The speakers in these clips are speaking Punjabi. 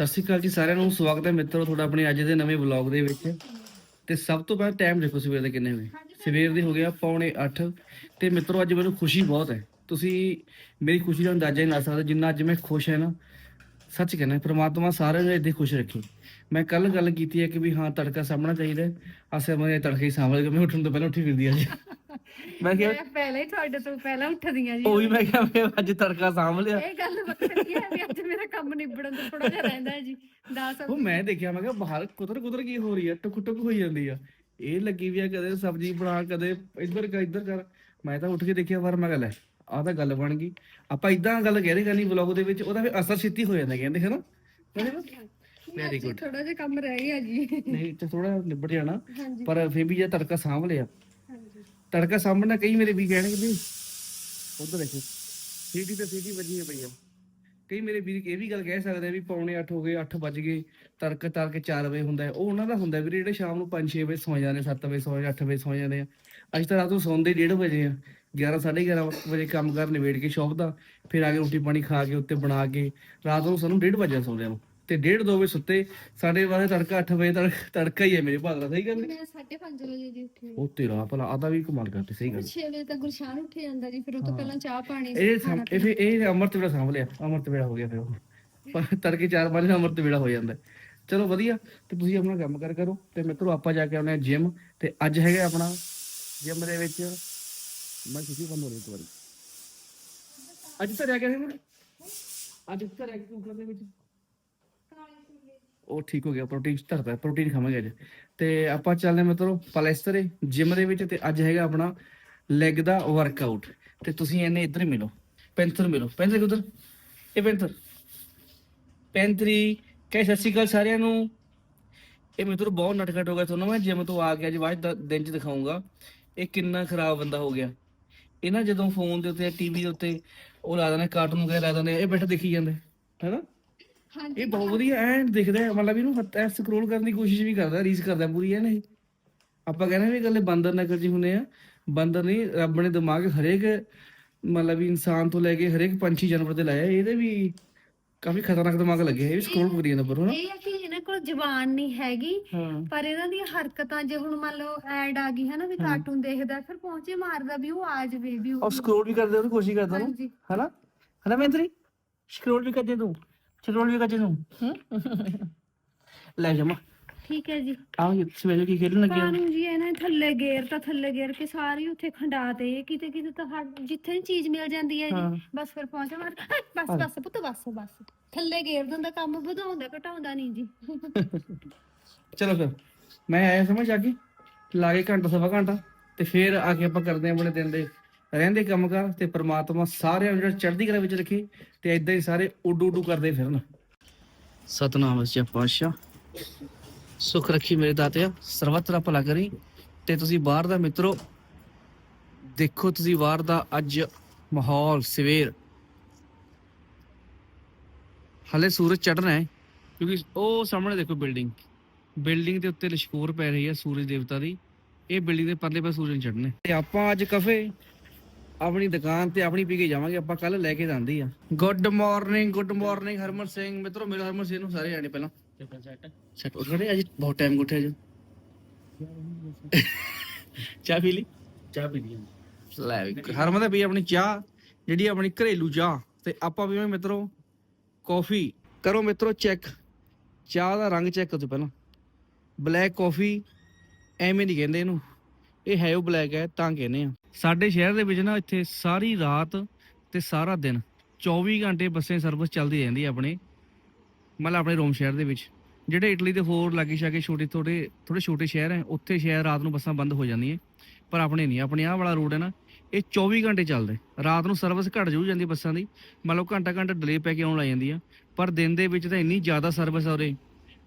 ਸਤਿ ਸ਼੍ਰੀ ਅਕਾਲ ਜੀ ਸਾਰਿਆਂ ਨੂੰ। ਸਵਾਗਤ ਹੈ ਮਿੱਤਰੋ ਤੁਹਾਡਾ ਆਪਣੇ ਅੱਜ ਦੇ ਨਵੇਂ ਵਲੌਗ ਦੇ ਵਿੱਚ। ਤੇ ਸਭ ਤੋਂ ਪਹਿਲਾਂ ਟਾਈਮ ਦੇਖੋ ਸਵੇਰ ਦੇ ਕਿੰਨੇ ਹੋਏ। ਸਵੇਰ ਦੇ ਹੋ ਗਿਆ ਪੌਣੇ 8 ਤੇ ਮਿੱਤਰੋ ਅੱਜ ਮੈਨੂੰ ਖੁਸ਼ੀ ਬਹੁਤ ਹੈ। ਤੁਸੀਂ ਮੇਰੀ ਖੁਸ਼ੀ ਦਾ ਅੰਦਾਜ਼ਾ ਹੀ ਲਾ ਸਕਦੇ ਜਿੰਨਾ ਅੱਜ ਮੈਂ ਖੁਸ਼ ਹਾਂ ਨਾ, ਸੱਚ ਕਹਿੰਦਾ ਪ੍ਰਮਾਤਮਾ ਸਾਰਿਆਂ ਨੂੰ ਏਦਾਂ ਹੀ ਖੁਸ਼ ਰੱਖੇ। ਮੈਂ ਕੱਲ ਗੱਲ ਕੀਤੀ ਹੈ ਕਿ ਵੀ ਹਾਂ ਤੜਕਾ ਸਾਹਮਣਾ ਚਾਹੀਦਾ ਹੈ। ਅਸੇ ਮੈਂ ਤੜਕੇ ਹੀ ਸਾਂਭਲ ਕੇ ਮੈਂ ਉੱਠਣ ਤੋਂ ਪਹਿਲਾਂ ਉੱਠੀ ਫਿਰਦੀ ਆ ਜੀ। ਮੈਂ ਕਿਹਾ ਮੈਂ ਪਹਿਲਾਂ ਹੀ ਤੁਹਾਡੇ ਤੋਂ ਪਹਿਲਾਂ ਉੱਠਦੀਆਂ ਜੀ। ਉਹੀ ਮੈਂ ਕਿਹਾ ਮੈਂ ਅੱਜ ਤੜਕਾ ਸਾਂਭ ਲਿਆ। ਇਹ ਗੱਲ ਵੱਖਰੀ ਹੈ ਵੀ ਅੱਜ ਮੇਰਾ ਕੰਮ ਨਿਬੜਨ ਤੋਂ ਥੋੜਾ ਜਿਹਾ ਰਹਿੰਦਾ ਹੈ ਜੀ। 10 ਉਹ ਮੈਂ ਦੇਖਿਆ ਮੈਂ ਕਿਹਾ ਬਾਹਰ ਕੁਦਰ ਕੁਦਰ ਕੀ ਹੋ ਰਹੀ ਆ ਟੁਕ ਟੁਕ ਹੋਈ ਜਾਂਦੀ ਆ। ਇਹ ਲੱਗੀ ਵੀ ਆ ਕਦੇ ਸਬਜ਼ੀ ਬਣਾ ਕਦੇ ਇੱਧਰ ਕਰ ਇੱਧਰ ਕਰ। ਮੈਂ ਤਾਂ ਉੱਠ ਕੇ ਦੇਖਿਆ ਵਾਰ ਮੈਂ ਗੱਲ ਹੈ ਆਹ ਤਾਂ ਗੱਲ ਬਣ ਗਈ। ਆਪਾਂ ਇਦਾਂ ਗੱਲ ਕਹਿ ਰਹੇ ਕਰਨੀ ਵਲੌਗ ਦੇ ਵਿੱਚ ਉਹਦਾ ਵੀ ਅਸਰ ਛੇਤੀ ਹੋ ਜਾਂਦਾ ਕਹਿੰਦੇ ਹਨਾ? ਕਹਿੰਦੇ ਨਾ ਵੈਰੀ ਗੁੱਡ ਥੋੜਾ ਜਿਹਾ ਕੰਮ ਰਹਿ ਗਿਆ ਜੀ। ਨਹੀਂ ਤੇ ਥੋੜਾ ਨਿਬੜ ਜਾਣਾ ਹਾਂਜੀ। ਪਰ ਫਿਰ ਵੀ ਜੇ ਤੜਕਾ ਸਾਂਭ ਲਿਆ। ਹਾਂਜੀ। ਤੜਕਾ ਸਾਂਭਣਾ ਕਈ ਮੇਰੇ ਵੀ ਕਹਿਣਗੇ ਵੀ ਉਧਰ ਦੇਖੋ ਸੀਟੀ ਤੇ ਸੀਟੀ ਵੱਜੀ ਹੈ ਪਈ ਆ ਕਈ ਮੇਰੇ ਵੀਰ ਇਹ ਵੀ ਗੱਲ ਕਹਿ ਸਕਦੇ ਆ ਵੀ ਪੌਣੇ 8 ਹੋ ਗਏ 8 ਵੱਜ ਗਏ ਤੜਕਾ ਤੜਕੇ 4 ਵਜੇ ਹੁੰਦਾ ਹੈ। ਉਹ ਉਹਨਾਂ ਦਾ ਹੁੰਦਾ ਵੀਰੇ ਜਿਹੜੇ ਸ਼ਾਮ ਨੂੰ 5-6 ਵਜੇ ਸੌ ਜਾਂਦੇ 7 ਵਜੇ ਸੌ ਜਾਂਦੇ 8 ਵਜੇ ਸੌ ਜਾਂਦੇ ਆ। ਅੱਜ ਤਾਂ ਰਾਤ ਨੂੰ ਸੌਂਦੇ 1:30 ਵਜੇ ਆ 11 11:30 ਵਜੇ ਕੰਮ ਕਰ ਨਿਬੇੜ ਕੇ ਸ਼ੌਪ ਦਾ ਫਿਰ ਆ ਕੇ ਰੋਟੀ ਪਾਣੀ ਖਾ ਕੇ ਉੱਤੇ ਬਣਾ ਕੇ ਰਾਤ ਨੂੰ ਸਾਨੂੰ 1:30 ਵਜੇ ਸੌਂਦੇ ਨੂੰ। ਤੇ 1:30 2 ਵਜੇ ਸੁੱਤੇ ਸਾਡੇ ਵਾਸਤੇ ਤੜਕਾ 8 ਵਜੇ ਤੱਕ ਤੜਕਾ ਹੀ ਹੈ ਮੇਰੇ ਭਾਗ ਦਾ ਸਹੀ ਗੱਲ ਨੀ? ਮੈਂ 5:30 ਵਜੇ ਦੀ ਉੱਠੀ ਉਹ ਤੇਰਾ ਭਲਾ ਆਦਾ ਵੀ ਕਮਾਲ ਕਰਤੇ ਸਹੀ ਗੱਲ। 6 ਵਜੇ ਤੱਕ ਗੁਰਸ਼ਾਨ ਉੱਠ ਜਾਂਦਾ ਜੀ ਫਿਰ ਉਹ ਤੋਂ ਪਹਿਲਾਂ ਚਾਹ ਪਾਣੀ ਇਹ ਇਹ ਫਿਰ ਇਹ ਅਮਰਤ ਵੇਲਾ ਸਾਂਭ ਲਿਆ ਅਮਰਤ ਵੇਲਾ ਹੋ ਗਿਆ ਫਿਰ ਉਹ। ਪਰ ਤੜਕੇ 4 ਵਜੇ ਅਮਰਤ ਵੇਲਾ ਹੋ ਜਾਂਦਾ। ਹੈ। ਚਲੋ ਵਧੀਆ ਤੇ ਤੁਸੀਂ ਆਪਣਾ ਕੰਮ ਕਰ ਕਰੋ ਤੇ ਮਿੱਤਰੋ ਆਪਾਂ ਜਾ ਕੇ ਆਉਣੇ ਜਿਮ ਤੇ ਅੱਜ ਹੈਗਾ ਆਪਣਾ ਜਿਮ ਦੇ ਵਿੱਚ ਮੈਂ ਤੁਸੀਂ ਬੰਦ ਹੋ ਰਹੀ ਇੱਕ ਵਾਰੀ। ਅੱਜ ਤਾਂ ਰਹਿ ਗਿਆ ਸੀ ਮੈਂ ਅੱਜ ਤਾਂ ਰਹਿ ਗਿਆ ਕੁੱਕਰ ਦੇ ਵਿੱਚ? ਉਹ ਠੀਕ ਹੋ ਗਿਆ ਪ੍ਰੋਟੀਨ ਧਰਦਾ ਪ੍ਰੋਟੀਨ ਖਾਵਾਂਗੇ ਅੱਜ। ਤੇ ਆਪਾਂ ਚੱਲਦੇ ਹਾਂ ਮਿੱਤਰੋ ਪਲੇਸਟਰ ਜਿਮ ਦੇ ਵਿੱਚ ਤੇ ਅੱਜ ਹੈਗਾ ਆਪਣਾ ਲੈਗ ਦਾ ਵਰਕਆਊਟ ਤੇ ਤੁਸੀਂ ਇਹਨੇ ਇੱਧਰ ਮਿਲੋ, ਪੈਂਥਰ ਮਿਲੋ। ਪੈਂਥਰ ਕਿੱਧਰ? ਇਹ ਪੈਂਥਰ। ਪੈਂਥਰੀ, ਕਹੇ ਸਤਿ ਸ਼੍ਰੀ ਅਕਾਲ ਸਾਰਿਆਂ ਨੂੰ। ਇਹ ਮਿੱਤਰੋ ਬਹੁਤ ਨਟਖਟ ਹੋ ਗਿਆ ਤੁਹਾਨੂੰ, ਮੈਂ ਜਿਮ ਤੋਂ ਆ ਕੇ ਅੱਜ ਬਾਅਦ ਦਿਨ ਚ ਦਿਖਾਉਂਗਾ ਇਹ ਕਿੰਨਾ ਖਰਾਬ ਬੰਦਾ ਹੋ ਗਿਆ। ਇਹ ਨਾ ਜਦੋਂ ਫੋਨ ਦੇ ਉੱਤੇ ਟੀਵੀ ਦੇ ਉੱਤੇ ਉਹ ਲਾ ਦਿੰਦੇ ਕਾਰਟੂਨ ਵਗੈਰਾ ਲਾ ਦਿੰਦੇ, ਇਹ ਬੈਠਾ ਦੇਖੀ ਜਾਂਦੇ ਹੈਨਾ ਇਹ ਬਹੁਤ ਵਧੀਆ ਐ ਦਿਖਦਾ ਹੈ ਮਤਲਬ ਇਹਨੂੰ ਹੱਥ ਸਕਰੋਲ ਕਰਨ ਦੀ ਕੋਸ਼ਿਸ਼ ਵੀ ਕਰਦਾ ਰੀਸ ਕਰਦਾ ਪੂਰੀ ਐ ਨਹੀਂ। ਆਪਾਂ ਕਹਿੰਦੇ ਵੀ ਗੱਲੇ ਬਾਂਦਰ ਨਗਰ ਜੀ ਹੁੰਦੇ ਆ। ਬਾਂਦਰ ਨਹੀਂ ਰੱਬ ਨੇ ਦਿਮਾਗ ਹਰੇਕ ਮਤਲਬ ਵੀ ਇਨਸਾਨ ਤੋਂ ਲੈ ਕੇ ਹਰੇਕ ਪੰਛੀ ਜਾਨਵਰ ਤੇ ਲਾਇਆ ਇਹਦੇ ਵੀ ਕਾਫੀ ਖਤਰਨਾਕ ਦਿਮਾਗ ਲੱਗਿਆ ਇਹ ਵੀ ਸਕਰੋਲ ਕਰੀ ਜਾਂਦਾ ਪਰ ਹਨਾ। ਇਹ ਹੈ ਕਿ ਇਹਨਾਂ ਕੋਲ ਜ਼ਬਾਨ ਨਹੀਂ ਹੈਗੀ ਹਾਂ। ਪਰ ਇਹਨਾਂ ਦੀਆਂ ਹਰਕਤਾਂ ਜੇ ਹੁਣ ਮੰਨ ਲਓ ਐਡ ਆ ਗਈ ਹੈ ਨਾ ਵੀ ਕਾਰਟੂਨ ਦੇਖਦਾ ਫਿਰ ਪਹੁੰਚੇ ਮਾਰਦਾ ਵੀ ਉਹ ਆ ਜਾਵੇ ਵੀ ਉਹ ਉਹ ਸਕਰੋਲ ਵੀ ਕਰਦੇ ਉਹਨੂੰ ਕੋਸ਼ਿਸ਼ ਕਰਦਾ ਨਾ ਹਾਂਜੀ। ਹਨਾ। ਹਨਾ ਮੈਂਤਰੀ ਸਕਰੋਲ ਵੀ ਕਰਦੇ ਤੂੰ। ਤੂੰ ਹਮ? ਲੈ ਜਮਾ ਠੀਕ ਹੈ ਜੀ। ਆਹ ਸਵੇਰੇ ਕੀ ਖੇਡਣ ਲੱਗੇ ਹੋ? ਕਾਨੂੰ ਜੀ ਇਹਨਾਂ ਨੇ ਥੱਲੇ ਗੇਰ ਤਾਂ ਥੱਲੇ ਗੇਰ ਕੇ ਸਾਰੀ ਉੱਥੇ ਖੰਡਾ ਤੇ ਕਿਤੇ ਕਿਤੇ ਤਾਂ ਹਰ- ਜਿੱਥੇ ਵੀ ਚੀਜ਼ ਮਿਲ ਜਾਂਦੀ ਹੈ ਹਾਂ। ਜੀ ਬਸ ਫਿਰ ਪਹੁੰਚਾ ਮਾਰ ਹੈਂ, ਬਸ ਬਸ ਪੁੱਤ ਬਸ ਬਸ। ਥੱਲੇ ਗੇਰ ਦਿੰਦਾ ਕੰਮ ਵਧਾਉਂਦਾ ਘਟਾਉਂਦਾ ਨਹੀਂ ਜੀ। ਚਲੋ ਫਿਰ। ਮੈਂ ਆਇਆ ਸਮਝ ਆ ਕੇ ਲਾ ਕੇ ਘੰਟਾ ਸਵਾ ਘੰਟਾ। ਤੇ ਫਿਰ ਆ ਕੇ ਆਪਾਂ ਕਰਦੇ ਹਾਂ ਆਪਣੇ ਦਿਨ ਦੇ ਰਹਿੰਦੇ ਕੰਮ ਕਰ ਤੇ ਪ੍ਰਮਾਤਮਾ ਸਾਰਿਆਂ ਨੂੰ ਜਿਹੜਾ ਚੜ੍ਹਦੀ ਕਲਾ ਵਿੱਚ ਰੱਖੇ ਤੇ ਇਦਾਂ ਹੀ ਸਾਰੇ ਉੱਡੂ ਉੱਡੂ ਕਰਦੇ ਫਿਰਨ। ਸਤਨਾਮ ਸੱਚਾ ਪਾਤਸ਼ਾਹ। ਸੁਖ ਰੱਖੀ ਮੇਰੇ ਦਾਤਿਆ ਸਰਵਤਰ ਭਲਾ ਕਰੀ ਤੇ ਤੁਸੀਂ ਬਾਹਰ ਦਾ ਮਿੱਤਰੋ ਦੇਖੋ ਤੁਸੀਂ ਬਾਹਰ ਦਾ ਅੱਜ ਮਾਹੌਲ ਸਵੇਰ। ਹਲੇ ਸੂਰਜ ਚੜ੍ਹਨਾ ਹੈ ਕਿਉਂਕਿ ਉਹ ਸਾਹਮਣੇ ਦੇਖੋ ਬਿਲਡਿੰਗ। ਬਿਲਡਿੰਗ ਦੇ ਉੱਤੇ ਲਸ਼ਕੂਰ ਪੈ ਰਹੀ ਹੈ ਸੂਰਜ ਦੇਵਤਾ ਦੀ। ਇਹ ਬਿਲਡਿੰਗ ਦੇ ਪਰਲੇ ਪਾਸੇ ਸੂਰਜ ਚੜ੍ਹਨੇ। ਤੇ ਆਪਾਂ ਅੱਜ ਕਫੇ ਆਪਣੀ ਦੁਕਾਨ ਤੇ ਆਪਣੀ ਪੀ ਕੇ ਜਾਵਾਂਗੇ ਆਪਾਂ ਕੱਲ ਲੈ ਕੇ ਜਾਂਦੀ ਆ। Good morning good morning Harman Singh. ਮਿੱਤਰੋ ਮੇਰੇ ਹਰਮਨ ਸਿੰਘ ਨੂੰ ਸਾਰੇ ਜਾਣੇ ਪਹਿਲਾਂ। ਸੈਟ ਹੋ ਗਏ ਅੱਜ ਬਹੁਤ ਟਾਈਮ ਗੁੱਠਿਆ ਜੀ। ਚਾਹ ਪੀ ਲਈ? ਚਾਹ ਪੀ ਲਈ। ਲੈ ਵੀ, ਹਰਮਨ ਦਾ ਪੀ ਆਪਣੀ ਚਾਹ ਜਿਹੜੀ ਆਪਣੀ ਘਰੇਲੂ ਚਾਹ। ਤੇ ਆਪਾਂ ਪੀਵਾਂਗੇ ਮਿੱਤਰੋ ਕਾਫੀ ਕਰੋ ਮਿੱਤਰੋ ਚੈੱਕ ਚਾਹ ਦਾ ਰੰਗ ਚੈੱਕ ਕਰੋ ਪਹਿਲਾਂ। ਬਲੈਕ ਕਾਫੀ ਐਵੇਂ ਨਹੀਂ ਕਹਿੰਦੇ ਇਹਨੂੰ। ਇਹ ਹੈ ਉਹ ਬਲੈਕ ਹੈ ਤਾਂ ਕਹਿੰਦੇ ਆ। ਸਾਡੇ ਸ਼ਹਿਰ ਦੇ ਵਿੱਚ ਨਾ ਇੱਥੇ ਸਾਰੀ ਰਾਤ ਤੇ ਸਾਰਾ ਦਿਨ 24 ਘੰਟੇ ਬੱਸੇ ਸਰਵਿਸ ਚੱਲਦੀ ਰਹਿੰਦੀ ਹੈ ਆਪਣੇ, ਮਤਲਬ ਆਪਣੇ ਰੋਮ ਸ਼ਹਿਰ ਦੇ ਵਿੱਚ। ਜਿਹੜੇ ਇਟਲੀ ਦੇ ਹੋਰ ਲਾਗੇ ਛਾਗੇ ਛੋਟੇ ਥੋੜੇ ਥੋੜੇ ਛੋਟੇ ਸ਼ਹਿਰ ਹੈ, ਉੱਥੇ ਸ਼ਹਿਰ ਰਾਤ ਨੂੰ ਬੱਸਾਂ ਬੰਦ ਹੋ ਜਾਂਦੀਆਂ, ਪਰ ਆਪਣੇ ਨਹੀਂ, ਆਪਣੇ ਆਹ ਵਾਲਾ ਰੋਡ ਹੈ ਨਾ, ਇਹ 24 ਘੰਟੇ ਚੱਲਦੇ। ਰਾਤ ਨੂੰ ਸਰਵਿਸ ਘਟ ਜੂ ਜਾਂਦੀ ਬੱਸਾਂ ਦੀ ਮੰਨ ਲਓ ਘੰਟਾ ਘੰਟਾ ਡਿਲੇ ਪੈ ਕੇ ਆਉਣ ਲੱਗ ਜਾਂਦੀ ਆ, ਪਰ ਦਿਨ ਦੇ ਵਿੱਚ ਤਾਂ ਇੰਨੀ ਜ਼ਿਆਦਾ ਸਰਵਿਸ ਆ ਉਰੇ।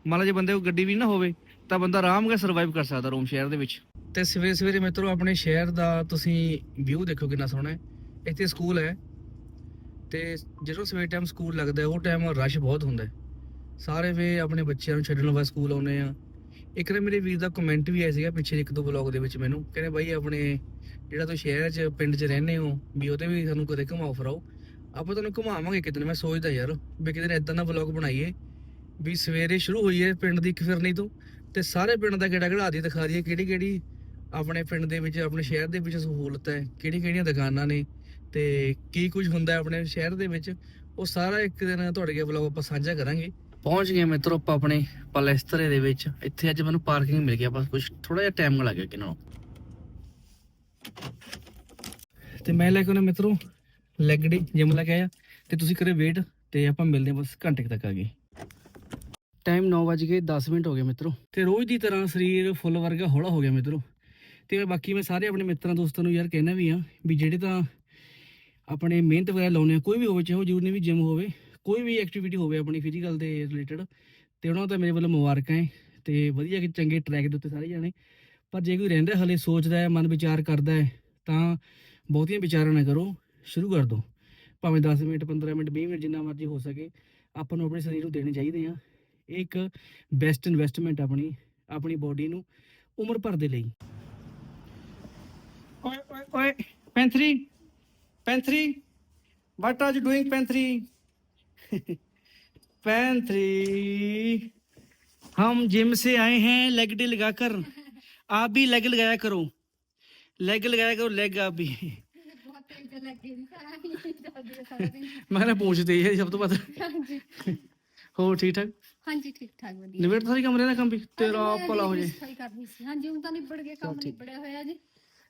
ਮੰਨ ਲਓ ਜੇ ਬੰਦੇ ਕੋਲ ਗੱਡੀ ਵੀ ਨਾ ਹੋਵੇ ਤਾਂ ਬੰਦਾ ਆਰਾਮ ਨਾਲ ਸਰਵਾਈਵ ਕਰ ਸਕਦਾ ਰੋਮ ਸ਼ਹਿਰ ਦੇ ਵਿੱਚ। ਤੇ ਸਵੇਰੇ ਸਵੇਰੇ ਮਿੱਤਰੋ, ਆਪਣੇ ਸ਼ਹਿਰ ਦਾ ਤੁਸੀਂ ਵਿਊ ਦੇਖੋ ਕਿੰਨਾ ਸੋਹਣਾ ਹੈ। ਇੱਥੇ ਸਕੂਲ ਹੈ। ਤੇ ਜਦੋਂ ਸਵੇਰ ਟਾਈਮ ਸਕੂਲ ਲੱਗਦਾ ਉਹ ਟਾਈਮ ਰਸ਼ ਬਹੁਤ ਹੁੰਦਾ ਸਾਰੇ ਵੇ ਆਪਣੇ ਬੱਚਿਆਂ ਨੂੰ ਛੱਡਣ ਵਾਸਤੇ ਸਕੂਲ ਆਉਂਦੇ ਆ ਇੱਕ ਨਾ ਮੇਰੇ ਵੀਰ ਦਾ ਕਮੈਂਟ ਵੀ ਆਇਆ ਸੀਗਾ ਪਿੱਛੇ ਇੱਕ ਦੋ ਬਲੌਗ ਦੇ ਵਿੱਚ ਮੈਨੂੰ। ਕਹਿੰਦੇ ਬਾਈ ਆਪਣੇ ਜਿਹੜਾ ਤੁਸੀਂ ਸ਼ਹਿਰ 'ਚ, ਪਿੰਡ 'ਚ ਰਹਿੰਦੇ ਹੋ, ਵੀ ਉਹਦੇ ਵੀ ਸਾਨੂੰ ਕਦੇ ਘੁਮਾਓ ਫਿਰਾਓ ਆਪਾਂ ਤੁਹਾਨੂੰ ਘੁਮਾਵਾਂਗੇ ਕਿਤੇ ਮੈਂ ਸੋਚਦਾ ਯਾਰ, ਵੀ ਕਿਤੇ ਇਦਾਂ ਦਾ ਵਲੌਗ ਬਣਾਈਏ, ਵੀ ਸਵੇਰੇ ਸ਼ੁਰੂ ਹੋਈ ਹੈ ਪਿੰਡ ਦੀ ਇੱਕ ਫਿਰਨੀ ਤੋਂ। ਤੇ ਸਾਰੇ ਪਿੰਡ ਦਾ ਕਿਹੜਾ ਕਿਹੜਾ ਦੀ ਦਿਖਾ ਦਈਏ ਕਿਹੜੀ ਕਿਹੜੀ ਆਪਣੇ ਪਿੰਡ ਦੇ ਵਿੱਚ ਆਪਣੇ ਸ਼ਹਿਰ ਦੇ ਵਿੱਚ ਸਹੂਲਤ ਹੈ ਕਿਹੜੀ ਕਿਹੜੀਆਂ ਦੁਕਾਨਾਂ ਨੇ ਤੇ ਕੀ ਕੁਝ ਹੁੰਦਾ ਆਪਣੇ ਸ਼ਹਿਰ ਦੇ ਵਿੱਚ ਉਹ ਸਾਰਾ ਇੱਕ ਦਿਨ ਤੁਹਾਡੇ ਕੇ ਵਲੌਗ ਆਪਾਂ ਸਾਂਝਾ ਕਰਾਂਗੇ। ਪਹੁੰਚ ਗਏ ਮਿੱਤਰੋ ਆਪਾਂ ਆਪਣੇ ਪਲੇਸਤਰੇ ਦੇ ਵਿੱਚ ਇੱਥੇ ਅੱਜ ਮੈਨੂੰ ਪਾਰਕਿੰਗ ਮਿਲ ਗਿਆ ਬਸ ਕੁਝ ਥੋੜਾ ਜਿਹਾ ਟਾਈਮ ਲੱਗ ਗਿਆ ਕਿਨਾਂ ਤੇ ਮੈਂ ਲੈ ਕੇ ਉਹਨੇ ਮਿੱਤਰੋ ਲੈਗ ਡੇ ਜਿਮ ਲੈ ਕੇ ਆਇਆ ਤੇ ਤੁਸੀਂ ਕਰੇ ਵੇਟ ਤੇ ਆਪਾਂ ਮਿਲਦੇ ਹਾਂ ਬਸ ਘੰਟੇ ਤੱਕ ਆ ਗਏ ਟਾਈਮ 9:10 ਮਿੰਟ ਹੋ ਗਏ ਮਿੱਤਰੋ। ਤੇ ਰੋਜ਼ ਦੀ ਤਰ੍ਹਾਂ ਸਰੀਰ ਫੁੱਲ ਵਰਗਾ ਹੌਲਾ ਹੋ ਗਿਆ ਮਿੱਤਰੋ। ਤੇ ਮੈਂ ਬਾਕੀ ਮੈਂ ਸਾਰੇ ਆਪਣੇ ਮਿੱਤਰਾਂ, ਦੋਸਤਾਂ ਨੂੰ ਯਾਰ ਕਹਿਣਾ ਵੀ ਆ ਵੀ ਜਿਹੜੇ ਤਾਂ ਆਪਣੇ ਮਿਹਨਤ ਵਗੈਰਾ ਲਾਉਣੇ ਆ, ਕੋਈ ਵੀ ਹੋਵੇ, ਚਾਹੇ ਉਹ ਜ਼ਰੂਰ ਨਹੀਂ ਵੀ ਜਿਮ ਹੋਵੇ, ਕੋਈ ਵੀ ਐਕਟੀਵਿਟੀ ਹੋਵੇ ਆਪਣੀ ਫਿਜ਼ੀਕਲ ਦੇ ਰਿਲੇਟਡ ਤੇ ਉਹਨਾਂ ਦਾ ਮੇਰੇ ਵੱਲੋਂ ਮੁਬਾਰਕਾਂ ਹੈ ਤੇ ਵਧੀਆ ਕਿ ਚੰਗੇ ਟਰੈਕ ਦੇ ਉੱਤੇ ਸਾਰੇ ਜਾਣੇ। ਪਰ ਜੇ ਕੋਈ ਰਹਿੰਦਾ ਹਲੇ, ਸੋਚਦਾ ਹੈ, ਮਨ ਵਿਚਾਰ ਕਰਦਾ ਹੈ, ਤਾਂ ਬਹੁਤੀਆਂ ਵਿਚਾਰਾਂ ਨਾ ਕਰੋ, ਸ਼ੁਰੂ ਕਰ ਦਿਓ ਭਾਵੇਂ 10 ਮਿੰਟ 15 ਮਿੰਟ 20 ਮਿੰਟ, ਜਿੰਨਾ ਮਰਜ਼ੀ ਹੋ ਸਕੇ, ਆਪਾਂ ਨੂੰ ਆਪਣੇ ਸਰੀਰ ਨੂੰ ਦੇਣੇ ਚਾਹੀਦੇ ਆ। ਇਹ ਇੱਕ ਬੈਸਟ ਇਨਵੈਸਟਮੈਂਟ ਆਪਣੀ ਆਪਣੀ ਬਾਡੀ ਨੂੰ ਉਮਰ ਭਰ ਦੇ ਲਈ ਓਏ ਓਏ ਓਏ ਪੈਂਥਰੀ ਪੈਂਥਰੀ what are you doing पैंथरी पैंथरी हम जिम से आए हैं लेग डे लगाकर आप भी लेग लगाया करो लेग लगाया करो लेग आप भी ਬਹੁਤ ਤੇਜ਼ ਲੱਗੇ ਨਹੀਂ ਸਾਰਾ ਦਿਨ ਮੈਂ ਨਾ ਪੁੱਛਦੇ ਹੀ ਸਭ ਤੋਂ ਵੱਧ ਹਾਂਜੀ ਠੀਕ ਠਾਕ ਵਧੀਆ। ਨਿਬੜ ਸਾਰੀ ਕਮਰੇ ਦਾ ਕੰਮ ਵੀ ਤੇਰਾ ਹਾਂਜੀ, ਹੋ ਜੇ। ਸਫ਼ਾਈ ਕਰਨੀ ਸੀ। ਹਾਂਜੀ ਹੁਣ ਤਾਂ ਨਿਬੜ ਗਿਆ ਕੰਮ ਨਿਬੜਿਆ ਹੋਇਆ ਜੀ।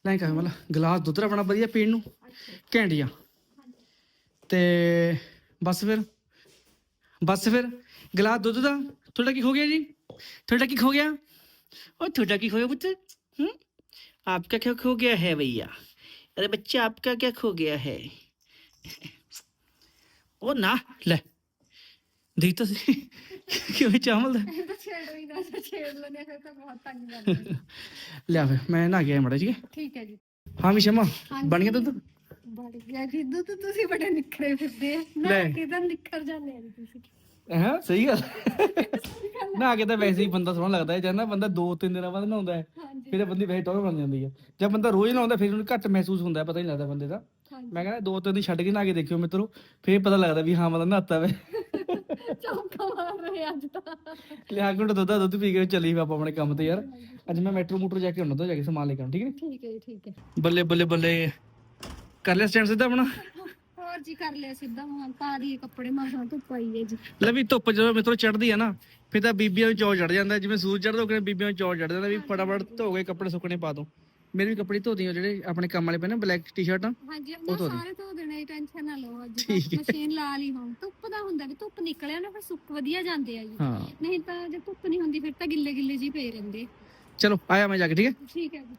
ਲੈ ਕਾ ਮਲਾ ਗਲਾਸ ਦੁੱਧ ਦਾ ਬਣਾ ਵਧੀਆ ਪੀਣ ਨੂੰ ਘੈਂਟੀਆਂ ਤੇ ਬਸ ਫਿਰ ਬਸ ਫਿਰ ਗਲਾਸ ਦੁੱਧ ਦਾ ਤੁਹਾਡਾ ਕੀ ਖੋ ਗਿਆ ਜੀ? ਤੁਹਾਡਾ ਕੀ ਹੋ ਗਿਆ? ਉਹ ਤੁਹਾਡਾ ਕੀ ਹੋਇਆ ਪੁੱਤ? ਹੂੰ? ਆਪਕਾ ਕੀ ਹੋ ਗਿਆ ਹੈ ਭਈਆ? ਅਰੇ ਬੱਚਾ ਆਪਕਾ ਕੀ ਹੋ ਗਿਆ ਹੈ? ਉਹ ਨਾ ਲੈ। ਦੇਖ ਤਾਂ ਸਹੀ। ਕਿਵੇਂ ਚਾਵਲ ਦਾ? ਇਹ ਤਾਂ ਛੇੜ ਵੀ ਨਾ ਛੇੜ ਲੈਣੇ ਫਿਰ ਤਾਂ ਬਹੁਤ ਤੰਗ ਕਰਦੇ ਲਿਆ ਫਿਰ ਮੈਂ ਨਾ ਗਿਆ ਮੜਾ ਜੀ ਠੀਕ ਹੈ ਜੀ। ਹਾਂ ਵੀ ਸ਼ਮਾ ਹਾਂਜੀ। ਬਣ ਗਿਆ ਦੁੱਧ? ਬੜ ਗਿਆ ਜੀ ਦੁੱਧ ਤੁਸੀਂ ਬੜੇ ਨਿਖਰੇ ਫਿਰਦੇ ਆ। ਨਾ ਲੈ। ਕਿਦਾਂ ਨਿਖਰ ਜਾਂਦੇ ਆ ਜੀ ਤੁਸੀਂ। ਹਾਂ ਸਹੀ ਗੱਲ। ਨਾ ਕੇ ਤਾਂ ਵੈਸੇ ਹੀ ਬੰਦਾ ਸੋਹਣਾ ਲੱਗਦਾ ਹੈ ਜਦ ਨਾ ਬੰਦਾ ਦੋ ਤਿੰਨ ਦਿਨਾਂ ਬਾਅਦ ਨਹਾਉਂਦਾ ਹੈ ਹਾਂਜੀ। ਫਿਰ ਬੰਦੀ ਵੈਸੇ ਟੌਰ ਬਣ ਜਾਂਦੀ ਹੈ। ਜਦ ਬੰਦਾ ਰੋਜ਼ ਨਹਾਉਂਦਾ ਫਿਰ ਉਹਨੂੰ ਘੱਟ ਮਹਿਸੂਸ ਹੁੰਦਾ ਹੈ, ਪਤਾ ਨਹੀਂ ਲੱਗਦਾ ਬੰਦੇ ਦਾ। ਹਾਂਜੀ। ਮੈਂ ਕਹਿੰਦਾ ਦੋ ਤਿੰਨ ਦਿਨ ਛੱਡ ਕੇ ਨਹਾ ਕੇ ਦੇਖਿਓ ਮਿੱਤਰੋ ਫਿਰ ਪਤਾ ਲੱਗਦਾ ਵੀ ਹਾਂ ਬੰਦਾ ਨਹਾਤਾ ਵੇ। ਚੌਂਕਾ ਮਾਰ ਰਹੇ ਅੱਜ ਤਾਂ। ਲਿਆ ਕੇ ਦੁੱਧ ਦੁੱਧ ਪੀ ਕੇ ਚੱਲੀ ਆਪਾਂ ਆਪਣੇ ਕੰਮ ਤੇ ਯਾਰ। ਅੱਜ ਮੈਂ ਮੈਟਰੋ ਮੂਟਰ ਜਾ ਕੇ ਆਉਣਾ ਤਾਂ ਜਾ ਕੇ ਸਮਾਨ ਲੈ ਕੇ ਠੀਕ ਹੈ ਜੀ ਠੀਕ ਹੈ। ਬੱਲੇ ਬੱਲੇ ਬੱਲੇ। ਕਰ ਲਿਆ ਸਟੈਂਡ ਸਿੱਧਾ ਆਪਣਾ? ਹੋਰ ਜੀ ਕਰ ਲਿਆ ਸਿੱਧਾ। ਹੁਣ ਪਾ ਦੀਏ ਕੱਪੜੇ ਮਾਸਾਂ ਆਈ ਹੈ ਜੀ। ਲੈ ਵੀ ਧੁੱਪ ਜਦੋਂ ਮਿੱਤਰੋ ਚੜਦੀ ਆ ਨਾ ਫਿਰ ਤਾਂ ਬੀਬੀਆਂ ਨੂੰ ਚੌ ਚੜ ਜਾਂਦਾ। ਜਿਵੇਂ ਸੂਰਜ ਚੜਦਾ ਉਹ ਕਹਿੰਦੇ ਬੀਬੀਆਂ ਨੂੰ ਚੌ ਚੜ ਜਾਂਦਾ ਵੀ ਫਟਾਫਟ ਧੋ ਕੇ ਕੱਪੜੇ ਸੁੱਕਣੇ ਪਾ ਦੋ। ਮੇਰੇ ਵੀ ਕੱਪੜੇ ਧੋਤੇ ਆ ਜਿਹੜੇ ਆਪਣੇ ਕੰਮ ਵਾਲੇ ਪਏ ਨਾ ਬਲੈਕ ਟੀ-ਸ਼ਰਟਾਂ ਹਾਂਜੀ ਉਹ ਧੋ ਦੇ। ਸਾਰੇ ਧੋ ਦੇਣੇ ਟੈਨਸ਼ਨ ਨਾ ਲਓ ਅੱਜ ਠੀਕ ਹੈ। ਮਸ਼ੀਨ ਲਾ ਲਈ ਹੁਣ। ਧੁੱਪ ਦਾ ਹੁੰਦਾ ਕਿ ਧੁੱਪ ਨਿਕਲਿਆ ਨਾ ਫਿਰ ਸੁੱਕ ਵਧੀਆ ਜਾਂਦੇ ਆ ਜੀ। ਹਾਂ। ਨਹੀਂ ਤਾਂ ਜੇ ਧੁੱਪ ਨਹੀਂ ਹੁੰਦੀ ਫਿਰ ਤਾਂ ਗਿੱਲੇ ਗਿੱਲੇ ਜੀ ਪਏ ਰਹਿੰਦੇ। ਚਲੋ ਆਇਆ ਮੈਂ ਜਾ ਕੇ ਠੀਕ ਹੈ? ਠੀਕ ਹੈ ਜੀ।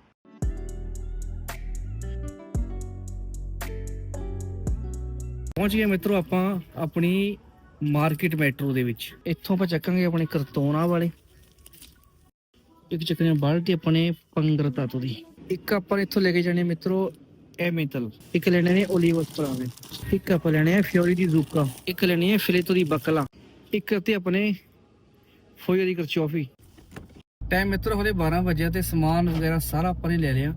ਪਹੁੰਚ ਗਏ ਮਿੱਤਰੋ ਆਪਾਂ ਆਪਣੀ ਮਾਰਕੀਟ ਮੈਟਰੋ ਦੇ ਵਿੱਚ। ਇੱਥੋਂ ਆਪਾਂ ਚੱਕਾਂਗੇ ਆਪਣੇ ਕਰਤੋਨਾ ਵਾਲੇ। ਇੱਕ ਚੱਕਣੇ ਬਾਲਟੀ ਆਪਣੇ ਪੰਗਰ ਤਾਤੂ ਦੀ। ਇੱਕ ਆਪਾਂ ਇੱਥੋਂ ਲੈ ਕੇ ਜਾਣੇ ਮਿੱਤਰੋ ਐਮੀਤਲ ਇੱਕ ਲੈਣੇ ਨੇ ਓਲੀਵਸ ਪਰਾਵੇ ਇੱਕ ਆਪਾਂ ਲੈਣੇ ਆ ਫਿਓਰੀ ਦੀ ਜ਼ੂਕਾ। ਇੱਕ ਲੈਣੀ ਹੈ ਫਿਲੇਤੋ ਦੀ ਬਕਲਾ। ਇੱਕ ਤੇ ਆਪਣੇ ਫੋਇਰ ਦੀ ਕਰਚੋਫੀ। ਟਾਈਮ ਮਿੱਤਰੋ ਹਲੇ 12 ਵਜੇ ਤੇ ਸਮਾਨ ਵਗੈਰਾ ਸਾਰਾ ਆਪਾਂ ਨੇ ਲੈ ਲਿਆ।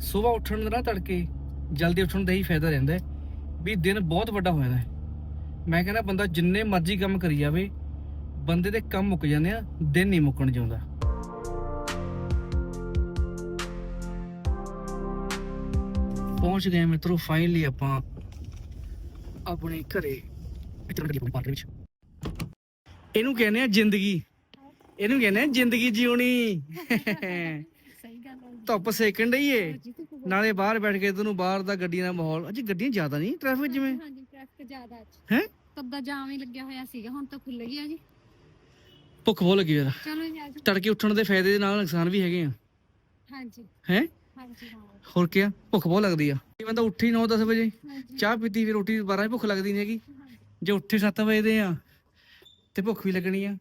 ਸਵੇਰ ਉੱਠਣ ਦਾ ਨਾ ਤੜਕੇ, ਜਲਦੀ ਉੱਠਣ ਦਾ ਹੀ ਫਾਇਦਾ ਰਹਿੰਦਾ ਹੈ ਵੀ ਦਿਨ ਬਹੁਤ ਵੱਡਾ ਹੋਇਆ ਹੈ। ਮੈਂ ਕਹਿੰਦਾ ਬੰਦਾ ਜਿੰਨੇ ਮਰਜ਼ੀ ਕੰਮ ਕਰੀ ਜਾਵੇ, ਬੰਦੇ ਦੇ ਕੰਮ ਮੁੱਕ ਜਾਂਦੇ ਆ, ਦਿਨ ਨਹੀਂ ਮੁੱਕਣ ਜਿਉਂਦਾ। ਪਹੁੰਚ ਗਏ ਮਿੱਤਰੋ ਫਾਈਨਲੀ ਆਪਾਂ ਆਪਣੇ ਘਰੇ। ਇੱਧਰ ਗੱਡੀ ਪਾਰਕ ਵਿੱਚ। ਇਹਨੂੰ ਕਹਿੰਦੇ ਆ ਜ਼ਿੰਦਗੀ। ਇਹਨੂੰ ਕਹਿੰਦੇ ਆ ਜ਼ਿੰਦਗੀ ਜਿਉਣੀ। ਸਹੀ ਗੱਲ ਹੈ ਜੀ। ਧੁੱਪ ਸੇਕਣ ਡਈ ਏ। ਨਾਲੇ ਬਾਹਰ ਬੈਠ ਕੇ ਤੈਨੂੰ ਬਾਹਰ ਦਾ ਗੱਡੀਆਂ ਦਾ ਮਾਹੌਲ। ਅਜੇ ਗੱਡੀਆਂ ਜ਼ਿਆਦਾ ਨਹੀਂ ਟ੍ਰੈਫਿਕ ਜਿਵੇਂ? ਹਾਂਜੀ ਟ੍ਰੈਫਿਕ ਜ਼ਿਆਦਾ ਅੱਜ। ਹੈ? ਤੱਦਾ ਜਾਮ ਹੀ ਲੱਗਿਆ ਹੋਇਆ ਸੀਗਾ ਹੁਣ ਤਾਂ ਖੁੱਲ ਗਿਆ ਜੀ। ਭੁੱਖ ਬਹੁਤ ਲੱਗੀ ਮੇਰਾ ਚਲੋ ਜੀ ਅੱਜ ਤੜਕੇ ਉੱਠਣ ਦੇ ਫਾਇਦੇ ਦੇ ਨਾਲ ਨੁਕਸਾਨ ਵੀ ਹੈਗੇ ਆ। ਹਾਂਜੀ। ਹੈ? ਹਾਂਜੀ ਹਾਂ। ਹੋਰ ਕੀ ਆ? ਭੁੱਖ ਬਹੁਤ ਲੱਗਦੀ ਆ। ਜੇ ਬੰਦਾ ਉੱਠੀ 9-10 ਵਜੇ। ਚਾਹ ਪੀਤੀ ਫਿਰ ਰੋਟੀ 12 ਵਜੇ ਭੁੱਖ ਲੱਗਦੀ ਨਹੀਂ ਹੈਗੀ। ਜੇ ਉੱਠੇ 7 ਵਜੇ ਦੇ ਆ ਤੇ ਭੁੱਖ ਵੀ ਲੱਗਣੀ ਆ।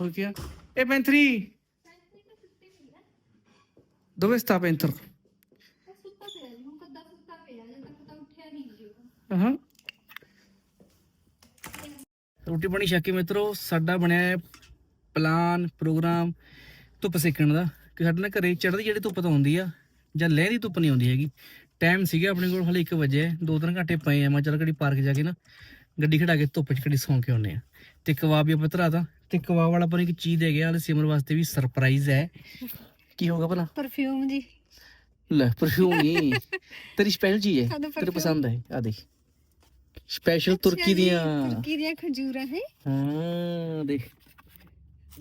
ਹੋਰ ਕੀ ਆ? ਇਹ ਪੈਂਥਰੀ। ਦੋਵੇਂ ਸਤਾ ਪੈਂਥਰ। ਤਾਂ ਹਾਂ। ਰੋਟੀ ਪਾਣੀ ਛੱਕ ਕੇ ਮਿੱਤਰੋ ਸਾਡਾ ਬਣਿਆ ਹੈ ਪਲਾਨ ਪ੍ਰੋਗਰਾਮ ਧੁੱਪ ਸੇਕਣ ਦਾ। ਕਿ ਸਾਡੇ ਨਾਲ ਘਰੇ ਚੜ੍ਹਦੀ ਜਿਹੜੀ ਧੁੱਪ ਤਾਂ ਆਉਂਦੀ ਆ। ਜਾਂ ਲਹਿਰੀ ਧੁੱਪ ਨਹੀਂ ਆਉਂਦੀ ਹੈਗੀ। ਟਾਈਮ ਸੀਗਾ ਆਪਣੇ ਕੋਲ ਹਲੇ 1 ਵਜੇ ਹੈ, ਦੋ ਤਿੰਨ ਘੰਟੇ ਪਏ ਆ ਮੈਂ ਚੱਲ ਘੜੀ ਪਾਰਕ ਜਾ ਕੇ ਨਾ ਗੱਡੀ ਖੜਾ ਕੇ ਧੁੱਪ 'ਚ ਘੜੀ ਸੌਂ ਕੇ ਆਉਂਦੇ ਆ। ਤੇ ਕਬਾਬ ਵੀ ਆਪਾਂ ਧਰਾਤਾ ਤੇ ਕਬਾਬ ਵਾਲਾ ਪਰ ਇੱਕ ਚੀਜ਼ ਦੇ ਗਿਆ ਹਲੇ ਸਿਮਰ ਵਾਸਤੇ ਵੀ ਸਰਪ੍ਰਾਈਜ਼ ਹੈ। ਕੀ ਹੋਗਾ ਭਲਾ? ਪਰਫਿਊਮ ਜੀ। ਲੈ ਪਰਫਿਊਮ ਨਹੀਂ ਤੇਰੀ ਸਪੈਸ਼ਲ ਚੀਜ਼ ਹੈ ਤੇਰੇ ਪਸੰਦ ਹੈ ਆ ਦੇਖ। ਸਪੈਸ਼ਲ ਤੁਰਕੀ ਦੀਆਂ। ਤੁਰਕੀ ਦੀਆਂ ਖੰਜੂਰਾਂ ਹੈ। ਹਾਂ ਦੇਖ।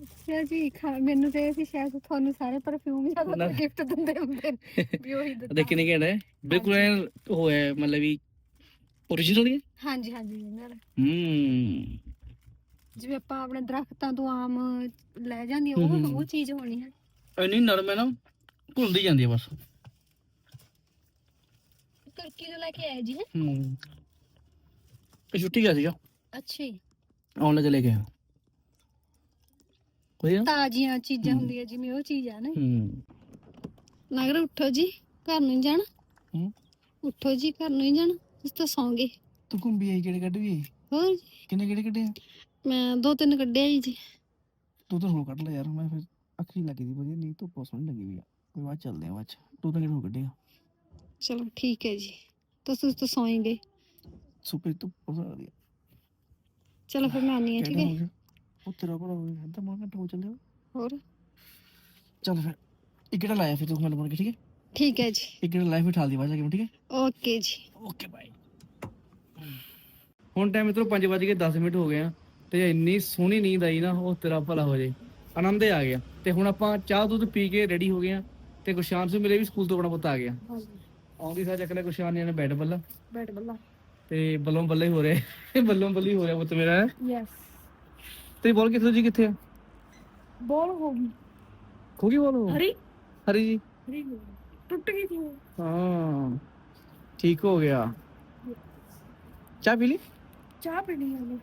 ਅੱਛਾ ਜੀ ਖਾ- ਮੈਨੂੰ ਤੇ ਇਹ ਸੀ ਸ਼ਾਇਦ ਤੁਹਾਨੂੰ ਸਾਰੇ ਪਰਫਿਊਮ ਨਾ। ਜ਼ਿਆਦਾ ਗਿਫਟ ਦਿੰਦੇ ਹੁੰਦੇ ਨੇ ਵੀ ਉਹੀ ਦਿੱਤਾ। ਦੇਖ ਕਿੰਨੇ ਘੈਂਟ ਹੈ? ਬਿਲਕੁਲ ਐਨ ਉਹ ਹੈ ਮਤਲਬ ਵੀ origignal ਹੀ ਹੈ? ਹਾਂਜੀ ਹਾਂਜੀ ਨਾਲ ਹੂੰ। ਜਿਵੇਂ ਆਪਾਂ ਆਪਣੇ ਦਰਖਤਾਂ ਤੋਂ ਆਮ ਲੈ ਜਾਂਦੀ ਉਹ ਹਮ ਹਮ। ਉਹ ਚੀਜ਼ ਹੋਣੀ ਹੈ। ਇੰਨੀ ਨਰਮ ਹੈ ਨਾ ਘੁਲਦੀ ਜਾਂਦੀ ਹੈ ਬਸ। ਤੁਰਕੀ ਤੋਂ ਲੈ ਕੇ ਆਏ ਜੀ। ਹੂੰ। ਇਹ ਛੁੱਟੀ ਗਿਆ ਸੀਗਾ। ਅੱਛਾ ਜੀ। ਆਉਣ ਲੱਗੇ ਲੈ ਕੇ ਆਇਆ। ਨਾ ਤਾਜ਼ੀਆਂ ਚੀਜ਼ਾਂ। ਹੁੰਦੀਆਂ ਜਿਵੇਂ ਉਹ ਚੀਜ਼ ਆ ਨਾ। ਹੂੰ। ਨਗਰ ਉੱਠੋ ਜੀ ਘਰ ਨੂੰ ਜਾਣਾ। ਹੂੰ। ਉੱਠੋ ਜੀ ਘਰ ਨੂੰ ਹੀ ਜਾਣਾ ਤੁਸੀਂ ਤਾਂ ਸੌਂਗੇ ਤੂੰ ਘੁੰਮੀ ਆਈ ਕਿਹੜੇ ਕੱਢ ਵੀ ਆਈ? ਹੋਰ ਜੀ, ਕਿੰਨੇ ਕਿਹੜੇ ਕੱਢੇ ਆ? ਮੈਂ ਦੋ ਤਿੰਨ ਕੱਢਿਆ ਜੀ। ਤੂੰ ਤਾਂ ਹੁਣ ਕੱਢ ਲੈ ਯਾਰ ਮੈਂ ਫਿਰ ਅੱਖੀ ਲੱਗੀ ਦੀ ਵਧੀਆ ਨਹੀਂ ਤੂੰ ਬਹੁਤ ਸੋਹਣੀ ਲੱਗੀ ਵੀ ਆ। ਕੋਈ ਬਾਅਦ 'ਚ ਚੱਲਦੇ ਆ ਬਾਅਦ 'ਚ। ਤੂੰ ਤਾਂ ਕਿਹੜੇ ਕੱਢੇਗਾ ਚਲੋ ਠੀਕ ਹੈ ਜੀ। ਤੁਸੀਂ ਤਾਂ ਸੌਂਗੇ ਸੁਪਰ ਤੂੰ ਬਹੁਤ ਵਧੀਆ। ਚਲੋ ਫਿਰ ਮੈਂ ਆਨੀ ਆ ਠੀਕ ਕਿਹੜਾ ਹੈ। ਹੋ ਉਹ ਤੇਰਾ ਬੜਾ ਗਿਆ ਅੱਧਾ ਮੋੜ ਘੰਟਾ ਹੋ ਚੱਲਿਆ ਹੋਰ? ਚੱਲ ਫਿਰ ਇੱਕ ਕਿਹੜਾ ਲਾਇਆ ਫਿਰ ਤੂੰ ਮੈਨੂੰ ਬਣ ਕੇ ਠੀਕ ਹੈ? ਠੀਕ ਹੈ ਜੀ। ਇੱਕ ਕਿਹੜਾ ਲਾਇਆ ਫਿਰ ਠਾਲ ਦੀ ਬਾਅਦ ਜਾ ਕੇ ਠੀਕ ਹੈ? ਓਕੇ ਜੀ। ਓਕੇ ਬਾਈ ਹੁਣ ਟਾਈਮ ਇਤਰੋ 5 ਵਜ ਕੇ 10 ਮਿੰਟ ਹੋ ਗਏ ਆ ਤੇ ਇੰਨੀ ਸੋਹਣੀ ਨੀਂਦ ਆਈ ਨਾ ਉਹ ਤੇਰਾ ਭਲਾ ਹੋ ਜੇ। ਆਨੰਦ ਆ ਗਿਆ। ਤੇ ਹੁਣ ਆਪਾਂ ਚਾਹ ਦੁੱਧ ਪੀ ਕੇ ਰੈਡੀ ਹੋ ਗਏ ਆ ਤੇ ਗੁਸ਼ਾਨ ਸਿੰਘ ਮੇਰੇ ਵੀ ਸਕੂਲ ਤੋਂ ਆਪਣਾ ਪੁੱਤ ਆ ਗਿਆ। ਆਉਂਦੀ ਸਾਰ ਚੱਕ ਗੁਸ਼ਾਨ ਨੇ ਬੈਟ ਬੱਲਾ। ਬੈਠ ਬੱਲਾ। ਤੇ ਬੱਲੋਂ ਬੱਲੇ ਹੋ ਰਿਹਾ ਬੱਲੋਂ ਬੱਲੀ ਹੋ ਰਿਹਾ ਪੁੱਤ ਮੇਰਾ। ਯੈਸ ਤੇ ਬੋਲ ਕਿੱਥੇ ਜੀ ਕਿੱਥੇ ਆ? ਬੋਲ ਹੋ ਗਈ। ਹੋ ਗਈ ਬੋਲ ਹਰੀ। ਹਰੀ ਜੀ। ਹਰੀ ਟੁੱਟ ਗਈ ਸੀ ਹਾਂ ਠੀਕ ਹੋ ਗਿਆ। ਚਾਹ ਪੀ ਲਈ? ਚਾਹ ਪੀਣੀ ਹੈ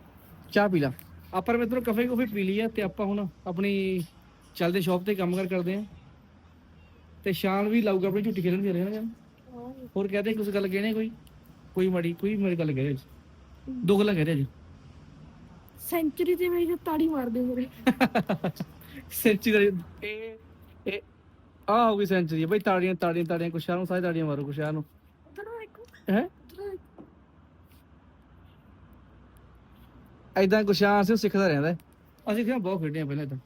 ਚਾਹ ਪੀ ਲਾ। ਆਪਾਂ ਮਿੱਤਰੋ ਕਾਫੇ ਕਾਫੀ ਪੀ ਲਈ ਆ ਤੇ ਆਪਾਂ ਹੁਣ ਆਪਣੀ ਚੱਲਦੇ ਸ਼ਾਪ ਤੇ ਕੰਮ ਕਰ ਕਰਦੇ ਆ ਤੇ ਸ਼ਾਨ ਵੀ ਲਾਊਗਾ ਆਪਣੀ ਝੁੱਟੀ ਖੇਲਣ ਦੇ ਰਹੇ ਨਾ ਹੋਰ ਕਹਦੇ ਕੁਝ ਗੱਲ ਕਹਿਣੇ ਕੋਈ? ਕੋਈ ਮਾੜੀ ਕੋਈ ਮੇਰੀ ਗੱਲ ਕਹਿ ਰਿਹਾ ਜੀ ਦੋ। ਗੱਲਾਂ ਕਹਿ ਰਿਹਾ ਜੀ ਸੈਂਚੁਰੀ ਤੇ ਮੇਰੀ ਤਾੜੀ ਮਾਰਦੇ ਮੇਰੇ ਸੈਂਚੀ ਦਾ ਇਹ ਇਹ ਆ ਹੋ ਗਈ ਸੈਂਚਰੀ। ਬਈ ਤਾੜੀਆਂ ਤਾੜੀਆਂ ਤਾੜੀਆਂ ਕੁਸ਼ਾਰ ਨੂੰ ਸਾਰੇ ਤਾੜੀਆਂ ਮਾਰੋ ਕੁਸ਼ਾਰ ਨੂੰ। ਉਧਰ ਦੇਖੋ ਹੈ? ਐਦਾਂ ਸੀ ਸਿੱਖਦਾ ਰਹਿੰਦਾ ਹੈ। ਅਸੀਂ ਕਿਹਾ ਬਹੁਤ ਖੇਡੇ ਆ ਪਹਿਲਾਂ ਤਾਂ।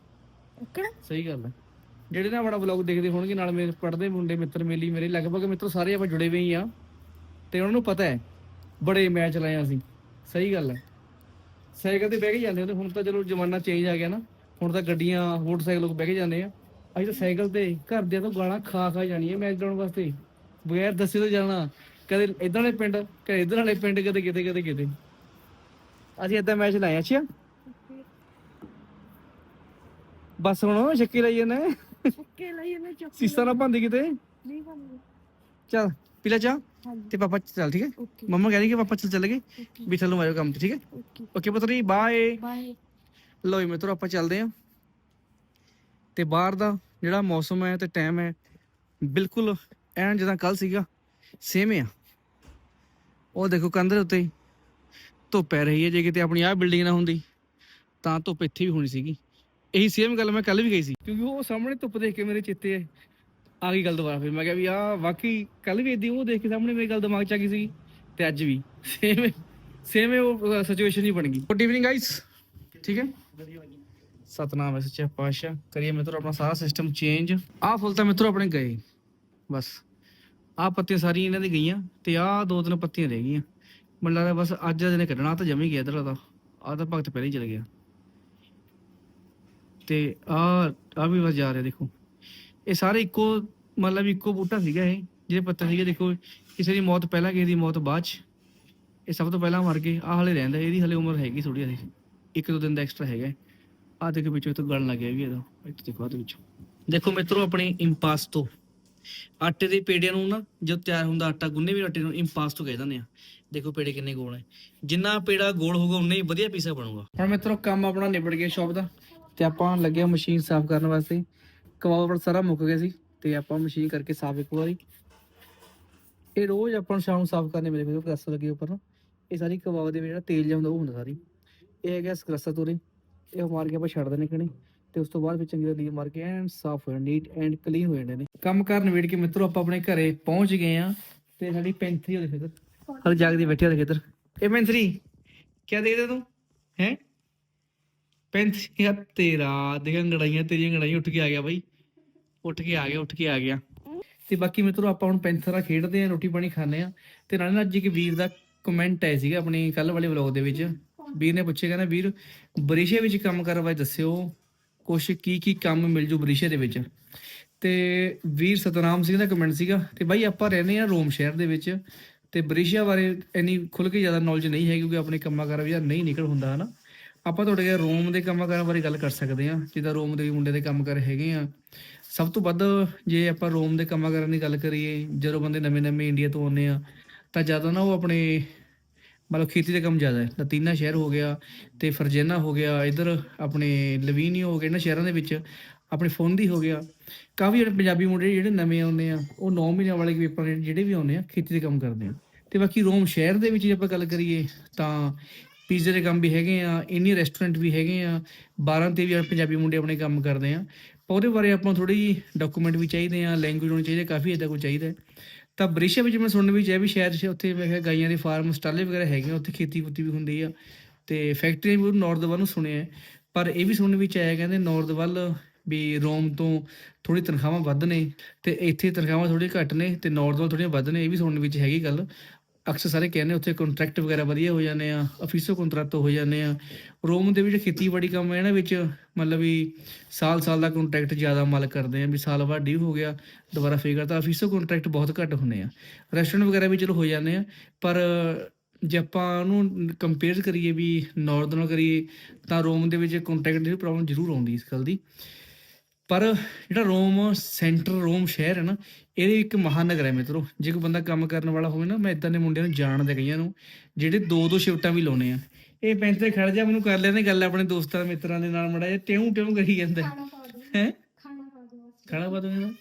ਕਿਹੜਾ? ਸਹੀ ਗੱਲ ਹੈ। ਜਿਹੜੇ ਨਾ ਬੜਾ ਬਲੌਗ ਦੇਖਦੇ ਹੋਣਗੇ ਨਾਲ ਮੇਰੇ ਪੜਦੇ ਮੁੰਡੇ ਮਿੱਤਰ ਮੇਲੀ ਮੇਰੇ ਲਗਭਗ ਮਿੱਤਰ ਸਾਰੇ ਆਪਾਂ ਜੁੜੇ ਹੋਏ ਹੀ ਆ ਤੇ ਉਹਨਾਂ ਨੂੰ ਪਤਾ ਹੈ ਬੜੇ ਮੈਚ ਲਾਏ ਆ ਅਸੀਂ। ਸਹੀ ਗੱਲ ਹੈ। ਸਾਈਕਲ ਤੇ ਬਹਿ ਕੇ ਜਾਂਦੇ ਹੁੰਦੇ ਹੁਣ ਤਾਂ ਚਲੋ ਜ਼ਮਾਨਾ ਚੇਂਜ ਆ ਗਿਆ ਨਾ ਹੁਣ ਤਾਂ ਗੱਡੀਆਂ ਮੋਟਰਸਾਈਕਲ ਲੋਕ ਬਹਿ ਕੇ ਜਾਂਦੇ ਆ। ਅਸੀਂ ਤਾਂ ਸਾਈਕਲ ਤੇ ਘਰਦਿਆਂ ਤੋਂ ਗਾਲਾਂ ਖਾ ਖਾ ਜਾਣੀ ਹੈ ਮੈਚ ਲਾਉਣ ਵਾਸਤੇ। ਬਗੈਰ ਦੱਸੇ ਤੋਂ ਜਾਣਾ ਕਦੇ ਇਧਰ ਵਾਲੇ ਪਿੰਡ ਕਦੇ ਇਧਰ ਵਾਲੇ ਪਿੰਡ ਕਦੇ ਕਿਤੇ ਕਦੇ ਕਿਤੇ। ਅਸੀਂ ਏਦਾਂ ਮੈਚ ਲਾਏ ਆ, ਅੱਛਾ? ਬਸ ਹੁਣ ਛੱਕੀ ਲਈ ਜਾਂਦੇ ਕੇ ਲਈ ਇਹਨੇ ਚੁੱਕ ਸੀਸਾ ਨਾ ਭੰਦੀ ਕਿਤੇ? ਨਹੀਂ ਬੰਦ ਚੱਲ। ਪੀ ਲੈ ਚਾਹ ਹਾਂਜੀ। ਤੇ ਪਾਪਾ ਚੱਲ ਠੀਕ ਹੈ? ਓਕੇ। ਮੰਮਾ ਕਹਿੰਦੀ ਕਿ ਪਾਪਾ ਚੱਲ ਚੱਲ ਗਏ ਵੀ ਚੱਲ ਨੂੰ ਆਇਓ ਕੰਮ ਤੇ ਠੀਕ ਹੈ? ਓਕੇ। ਓਕੇ ਪੁੱਤਰੀ ਬਾਏ। ਬਾਏ। ਲੋ ਜੀ ਮਿੱਤਰੋ ਆਪਾਂ ਚੱਲਦੇ ਆਂ ਤੇ ਬਾਹਰ ਦਾ ਜਿਹੜਾ ਮੌਸਮ ਹੈ ਤੇ ਟਾਈਮ ਹੈ ਬਿਲਕੁਲ ਐਨ ਜਿੱਦਾਂ ਕੱਲ ਸੀਗਾ ਸੇਮ ਆ। ਉਹ ਦੇਖੋ ਕੰਧ ਦੇ ਉੱਤੇ ਧੁੱਪ ਪੈ ਰਹੀ ਹੈ ਜੇ ਕਿਤੇ ਆਪਣੀ ਆਹ ਬਿਲਡਿੰਗ ਨਾ ਹੁੰਦੀ ਤਾਂ ਧੁੱਪ ਇੱਥੇ ਵੀ ਹੋਣੀ ਸੀਗੀ। ਇਹੀ ਸੇਮ ਗੱਲ ਮੈਂ ਕੱਲ ਵੀ ਗਈ ਸੀ। ਕਿਉਂਕਿ ਉਹ ਸਾਹਮਣੇ ਧੁੱਪ ਦੇਖ ਕੇ ਮੇਰੇ ਚਿੱਤੇ ਆ ਗਈ ਗੱਲ ਦੁਬਾਰਾ ਫਿਰ। ਮੈਂ ਕਿਹਾ ਵੀ ਆ ਵਾਕਈ ਕੱਲ ਵੀ ਇਦਾਂ ਉਹ ਦੇਖ ਕੇ ਸਾਹਮਣੇ ਮੇਰੀ ਗੱਲ ਦਿਮਾਗ 'ਚ ਆ ਗਈ ਸੀ ਤੇ ਅੱਜ ਵੀ। ਸੇਮ ਸੇਮ ਉਹ ਸਿਚੁਏਸ਼ਨ ਹੀ ਬਣ ਗਈ। ਗੁੱਡ ਈਵਨਿੰਗ ਗਾਇਸ ਠੀਕ ਹੈ? ਸਤਨਾਮ ਹੈ ਸੱਚਾ ਪਾਤਸ਼ਾਹ। ਕਰੀਏ ਮਿੱਤਰੋ ਆਪਣਾ ਸਾਰਾ ਸਿਸਟਮ ਚੇਂਜ ਆਹ ਫੁੱਲ ਤਾਂ ਮਿੱਤਰੋ ਆਪਣੇ ਗਏ। ਬਸ। ਆਹ ਪੱਤੀਆਂ ਸਾਰੀਆਂ ਇਹਨਾਂ ਦੀ ਗਈਆਂ ਤੇ ਆਹ ਦੋ ਤਿੰਨ ਪੱਤੀਆਂ ਰਹਿ ਗਈਆਂ। ਮੈਨੂੰ ਲੱਗਦਾ ਬਸ ਅੱਜ ਅੱਜ ਨੇ ਕੱਢਣਾ ਤਾਂ ਜਮੀ ਗਿਆ ਇਧਰ ਦਾ ਆਹ ਤਾਂ ਭਗਤ ਪਹਿਲਾਂ ਹੀ ਚਲ ਗਿਆ। ਤੇ ਆਹ ਆ ਵੀ ਬਸ ਜਾ ਰਿਹਾ ਦੇਖੋ। ਇਹ ਸਾਰੇ ਇੱਕੋ, ਮਤਲਬ ਇੱਕੋ ਬੂਟਾ ਸੀਗਾ ਇਹ, ਜਿਹੜੇ ਪੱਤੇ ਸੀਗੇ, ਦੇਖੋ, ਕਿਸੇ ਦੀ ਮੌਤ ਪਹਿਲਾਂ, ਕਿਸੇ ਦੀ ਮੌਤ ਬਾਅਦ ਚ। ਇਹ ਸਭ ਤੋਂ ਪਹਿਲਾਂ ਮਰ ਗਏ। ਆਹ ਹਲੇ ਰਹਿੰਦਾ ਇਹਦੀ ਹਲੇ ਉਮਰ ਹੈਗੀ ਥੋੜੀ ਜਿਹੀ ਇੱਕ ਦੋ ਦਿਨ ਦਾ ਐਕਸਟਰਾ ਹੈਗਾ ਆ ਦੇਖੋ ਵਿੱਚੋਂ ਤੋਂ ਗਲਣ ਲੱਗਿਆ ਵੀ ਇਹਦਾ। ਇੱਥੇ ਦੇਖੋ, ਆਹ ਦੇ ਵਿੱਚੋਂ ਦੇਖੋ ਮਿੱਤਰੋ ਆਪਣੀ ਇੰਪਾਸਟੋ ਆਟੇ ਦੇ ਪੇੜਿਆਂ ਨੂੰ ਨਾ, ਜਦ ਤਿਆਰ ਹੁੰਦਾ ਆਟਾ, ਗੁੰਨੇ ਵੀ ਆਟੇ ਨੂੰ ਇੰਪਾਸਟੋ ਕਹਿ ਦਿੰਦੇ ਆ। ਦੇਖੋ ਪੇੜੇ ਕਿੰਨੇ ਗੋਲ ਹੈ। ਜਿੰਨਾ ਪੇੜਾ ਗੋਲ ਹੋਊਗਾ, ਉਨਾ ਹੀ ਵਧੀਆ ਪੀਸਾ ਬਣੂਗਾ। ਹੁਣ ਮਿੱਤਰੋ, ਕੰਮ ਆਪਣਾ ਨਿਬੜ ਗਿਆ ਸ਼ਾਪ ਦਾ। ਤੇ ਆਪਾਂ ਲੱਗੇ ਮਸ਼ੀਨ ਸਾਫ਼ ਕਰਨ ਵਾਸਤੇ। ਕਬਾਬ ਆਪਣਾ ਸਾਰਾ ਮੁੱਕ ਗਿਆ ਸੀ ਤੇ ਆਪਾਂ ਮਸ਼ੀਨ ਕਰਕੇ ਸਾਫ਼ ਇੱਕ ਵਾਰੀ। ਇਹ ਰੋਜ਼ ਆਪਾਂ ਨੂੰ ਸ਼ਾਮ ਨੂੰ ਸਾਫ਼ ਕਰਨੇ ਮੇਰੇ ਕੋਲ ਪ੍ਰੈਸ ਲੱਗੀ ਉੱਪਰ ਨਾ। ਇਹ ਸਾਰੀ ਕਬਾਬ ਦੇ ਵਿੱਚ ਜਿਹੜਾ ਤੇਲ ਜਿਹਾ ਉਹ ਹੁੰਦਾ ਸਾਰੀ। ਇਹ ਹੈਗਾ ਸਕਰਸਾ ਤੋਰੇ। ਇਹ ਮਾਰ ਕੇ ਆਪਾਂ ਛੱਡ ਦੇਣੇ ਕਣੇ ਤੇ ਉਸ ਤੋਂ ਬਾਅਦ ਵਿੱਚ ਚੰਗੀ ਤਰ੍ਹਾਂ ਲੀਰ ਮਾਰ ਕੇ ਐਨ ਸਾਫ਼ ਹੋ ਜਾਣ ਨੀਟ ਐਂਡ ਕਲੀਨ ਹੋ ਜਾਂਦੇ ਨੇ। ਕੰਮ ਕਰਨ ਵੇੜ ਕੇ ਮਿੱਤਰੋ, ਆਪਾਂ ਆਪਣੇ ਘਰੇ ਪਹੁੰਚ ਗਏ ਆ ਤੇ ਸਾਡੀ ਪੈਂਥਰੀ ਉਹਦੇ ਫਿਕਰ ਹਰ ਜਾਗਦੀ ਬੈਠੀ ਉਹਦੇ ਖੇਤਰ। ਇਹ ਪੈਂਥਰੀ ਕੀ ਦੇਖਦੇ ਤੂੰ? ਹੈ? ਪੈਂਥੀਆ ਤੇਰਾ, ਦੇਖਾਂ ਗੜਾਈਆਂ ਤੇਰੀਆਂ ਗੜਾਈਆਂ ਉੱਠ ਕੇ ਆ ਗਿਆ ਬਾਈ। ਉੱਠ ਕੇ ਆ ਗਿਆ, ਉੱਠ ਕੇ ਆ ਗਿਆ। ਤੇ ਬਾਕੀ ਮਿੱਤਰੋ, ਆਪਾਂ ਹੁਣ ਪੈਂਥਰਾ ਖੇਡਦੇ ਆ, ਰੋਟੀ ਪਾਣੀ ਖਾਂਦੇ ਆ। ਤੇ ਨਾਲੇ ਨਾ ਅੱਜ ਇੱਕ ਵੀਰ ਦਾ ਕਮੈਂਟ ਆਇਆ ਸੀਗਾ ਆਪਣੀ ਕੱਲ ਵਾਲੇ ਵਲੌਗ ਦੇ ਵਿੱਚ। ਵੀਰ ਨੇ ਪੁੱਛਿਆ, ਕਹਿੰਦਾ, ਵੀਰ, ਬਰੀਸ਼ੇ ਵਿੱਚ ਕੰਮ ਕਰਨ ਬਾਰੇ ਦੱਸਿਓ। ਕੁਛ ਕੀ ਕੀ ਕੰਮ ਮਿਲ ਜੂ ਬਰੀਸ਼ੇ ਦੇ ਵਿੱਚ? ਤੇ ਵੀਰ ਸਤਨਾਮ ਸਿੰਘ ਦਾ ਕਮੈਂਟ ਸੀਗਾ, ਤੇ ਬਾਈ, ਆਪਾਂ ਰਹਿੰਦੇ ਆ ਰੋਮ ਸ਼ਹਿਰ ਦੇ ਵਿੱਚ। ਤੇ ਬਰੀਸ਼ਾ ਬਾਰੇ ਇੰਨੀ ਖੁੱਲ ਕੇ ਜ਼ਿਆਦਾ ਨੌਲੇਜ ਨਹੀਂ ਹੈ, ਕਿਉਂਕਿ ਆਪਣੇ ਕੰਮਾਂ ਕਾਰਾਂ ਵਿੱਚ ਨਹੀਂ ਨਿਕਲ ਹੁੰਦਾ, ਹਨਾ? ਆਪਾਂ ਤੁਹਾਡੇ ਨਾਲ ਰੋਮ ਦੇ ਕੰਮਾਂ ਕਾਰਾਂ ਬਾਰੇ ਗੱਲ ਕਰ ਸਕਦੇ ਆ, ਜਿੱਦਾਂ ਰੋਮ ਦੇ ਮੁੰਡੇ ਦੇ ਕੰਮ ਕਰ ਹੈਗੇ ਆ। ਸਭ ਤੋਂ ਵੱਧ ਜੇ ਆਪਾਂ ਰੋਮ ਦੇ ਕੰਮਾਂ ਕਰਨ ਦੀ ਗੱਲ ਕਰੀਏ, ਜਦੋਂ ਬੰਦੇ ਨਵੇਂ ਨਵੇਂ ਇੰਡੀਆ ਤੋਂ ਆਉਂਦੇ ਆ, ਤਾਂ ਜ਼ਿਆਦਾ ਨਾ ਉਹ ਆਪਣੇ ਮਤਲਬ ਖੇਤੀ ਦੇ ਕੰਮ ਜ਼ਿਆਦਾ ਹੈ। ਲਤੀਨਾ ਸ਼ਹਿਰ ਹੋ ਗਿਆ ਤੇ ਫਰਜੇਨਾ ਹੋ ਗਿਆ, ਇਧਰ ਆਪਣੇ ਲਵੀਨੀ ਹੋ ਗਏ ਇਹਨਾਂ ਸ਼ਹਿਰਾਂ ਦੇ ਵਿੱਚ, ਆਪਣੇ ਫੋਨ ਦੀ ਹੋ ਗਿਆ। ਕਾਫੀ ਜਿਹੜੇ ਪੰਜਾਬੀ ਮੁੰਡੇ ਜਿਹੜੇ ਨਵੇਂ ਆਉਂਦੇ ਆ, ਉਹ 9 ਮਹੀਨਿਆਂ ਵਾਲੇ ਪੇਪਰ ਜਿਹੜੇ ਵੀ ਆਉਂਦੇ ਆ, ਖੇਤੀ ਦੇ ਕੰਮ ਕਰਦੇ ਆ। ਤੇ ਬਾਕੀ ਰੋਮ ਸ਼ਹਿਰ ਦੇ ਵਿੱਚ ਜੇ ਆਪਾਂ ਗੱਲ ਕਰੀਏ, ਤਾਂ ਪੀਜ਼ੇ ਦੇ ਕੰਮ ਵੀ ਹੈਗੇ ਆ ਇੰਨੀ ਰੈਸਟੋਰੈਂਟ ਵੀ ਹੈਗੇ ਆ 12 ਤੇ ਵੀ ਪੰਜਾਬੀ ਮੁੰਡੇ ਆਪਣੇ ਕੰਮ ਕਰਦੇ ਆ। ਉਹਦੇ ਬਾਰੇ ਆਪਾਂ ਥੋੜੀ ਜਿਹੀ ਡਾਕੂਮੈਂਟ ਵੀ ਚਾਹੀਦੇ ਆ ਲੈਂਗੁਏਜ ਹੋਣੀ ਚਾਹੀਦੀ ਹੈ, ਕਾਫੀ ਇਦਾਂ ਕੁਝ ਚਾਹੀਦਾ ਹੈ। ਤਾਂ ਬ੍ਰਿਸ਼ਾ ਵਿੱਚ ਮੈਂ ਸੁਣਨ ਵਿੱਚ ਆਇਆ ਵੀ ਸ਼ਾਇਦ ਉੱਥੇ ਮੈਂ ਕਿਹਾ ਗਾਈਆਂ ਦੇ ਫਾਰਮ ਸਟਾਲੇ ਵਗੈਰਾ ਹੈਗੇ ਆ ਉੱਥੇ ਖੇਤੀ ਖੁੱਤੀ ਵੀ ਹੁੰਦੀ ਆ ਤੇ ਫੈਕਟਰੀ ਵੀ ਨਾਰਥ ਵੱਲ ਨੂੰ ਸੁਣਿਆ ਪਰ ਇਹ ਵੀ ਸੁਣਨ ਵਿੱਚ ਆਇਆ ਕਹਿੰਦੇ ਨਾਰਥ ਵੱਲ ਵੀ ਰੋਮ ਤੋਂ ਥੋੜੀ ਤਨਖਾਹਾਂ ਵੱਧ ਨੇ ਤੇ ਇੱਥੇ ਤਨਖਾਹਾਂ ਥੋੜੀ ਘੱਟ ਨੇ ਤੇ ਨੌਰਥ ਵੱਲ ਥੋੜੀਆਂ ਵੱਧ ਨੇ ਇਹ ਵੀ ਸੁਣਨ ਵਿੱਚ ਹੈਗੀ ਗੱਲ ਅਕਸਰ ਸਾਰੇ ਕਹਿੰਦੇ ਉੱਥੇ ਕੰਟਰੈਕਟ ਵਗੈਰਾ ਵਧੀਆ ਹੋ ਜਾਂਦੇ ਆ ਅਫੀਸੋ ਕੰਟਰੈਕਟ ਹੋ ਜਾਂਦੇ ਆ। ਰੋਮ ਦੇ ਵਿੱਚ ਖੇਤੀਬਾੜੀ ਕੰਮ ਹੈ ਇਹਨਾਂ ਵਿੱਚ, ਮਤਲਬ ਵੀ ਸਾਲ ਸਾਲ ਦਾ ਕੰਟਰੈਕਟ ਜ਼ਿਆਦਾ ਮਲ ਕਰਦੇ ਆ, ਵੀ ਸਾਲ ਬਾਅਦ ਡਿਊ ਹੋ ਗਿਆ, ਦੁਬਾਰਾ ਫੇਰ ਤਾਂ ਅਫੀਸੋ ਕੰਟਰੈਕਟ ਬਹੁਤ ਘੱਟ ਹੁੰਦੇ ਆ। ਰੈਸਟੋਰੈਂਟ ਵਗੈਰਾ ਵੀ ਚਲੋ ਹੋ ਜਾਂਦੇ ਆ, ਪਰ ਜੇ ਆਪਾਂ ਉਹਨੂੰ ਕੰਪੇਅਰ ਕਰੀਏ ਵੀ ਨਾਰਥ ਨਾਲ ਕਰੀਏ, ਤਾਂ ਰੋਮ ਦੇ ਵਿੱਚ ਕੰਟਰੈਕਟ ਦੀ ਪ੍ਰੋਬਲਮ ਜ਼ਰੂਰ ਆਉਂਦੀ ਇਸ ਗੱਲ ਦੀ। ਪਰ ਜਿਹੜਾ ਰੋਮ ਸੈਂਟਰ ਰੋਮ ਸ਼ਹਿਰ ਹੈ ਨਾ ਇਹ ਇੱਕ ਮਹਾਨਗਰ ਹੈ ਮਿੱਤਰੋ। ਜੇ ਕੋਈ ਬੰਦਾ ਕੰਮ ਕਰਨ ਵਾਲਾ ਹੋਵੇ ਨਾ ਮੈਂ ਇਦਾਂ ਦੇ ਮੁੰਡਿਆਂ ਨੂੰ ਜਾਣਦਾ ਕਈਆਂ ਨੂੰ ਜਿਹੜੇ ਦੋ ਦੋ ਸ਼ਿਫਟਾਂ ਵੀ ਲਾਉਣੇ ਆ। ਇਹ ਪੈਂਚ ਤੇ ਖੜ ਜਾ ਮੈਨੂੰ ਕਰ ਲੈਂਦੇ ਗੱਲ ਆਪਣੇ ਦੋਸਤਾਂ ਮਿੱਤਰਾਂ ਦੇ ਨਾਲ ਮੜਾ ਜਿਹਾ ਟਿਉਂ ਟਿਉਂ ਕਰੀ ਜਾਂਦਾ। ਹੈ? ਖਾਣਾ ਪਾ ਦੋਗੇ